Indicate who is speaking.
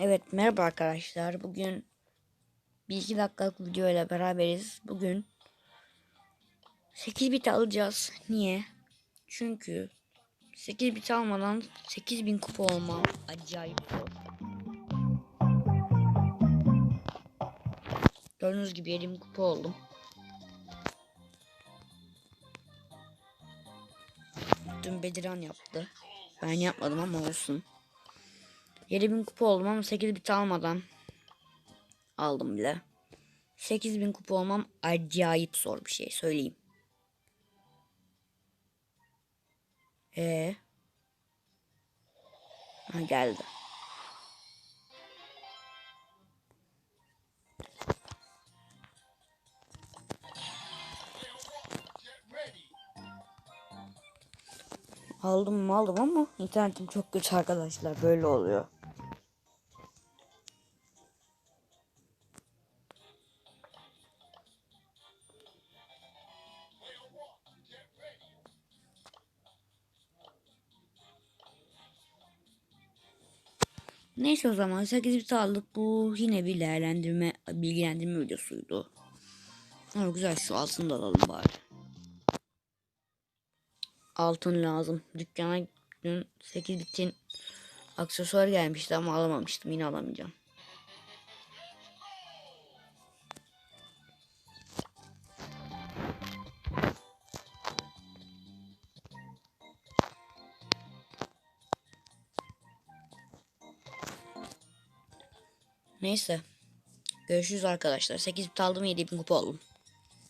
Speaker 1: Evet merhaba arkadaşlar. Bugün bir iki dakikalık video ile beraberiz. Bugün 8 bit alacağız. Niye? Çünkü 8 bit almadan 8000 kupa olma acayip zor. Gördüğünüz gibi 7000 kupa oldum. Dün Bediran yaptı. Ben yapmadım ama olsun. 7000 kupa oldum ama 8 bit almadan aldım bile. 8000 kupa olmam acayip zor bir şey söyleyeyim. Ee. Ha geldi. Aldım mı aldım ama internetim çok kötü arkadaşlar böyle oluyor. Neyse o zaman 8 bit aldık. Bu yine bir değerlendirme, bilgilendirme videosuydu. Ama güzel şu altını da alalım bari. Altın lazım. Dükkana dün 8 bitin aksesuar gelmişti ama alamamıştım. Yine alamayacağım. Neyse. Görüşürüz arkadaşlar. 8 bit aldım 7000 kupa oldum.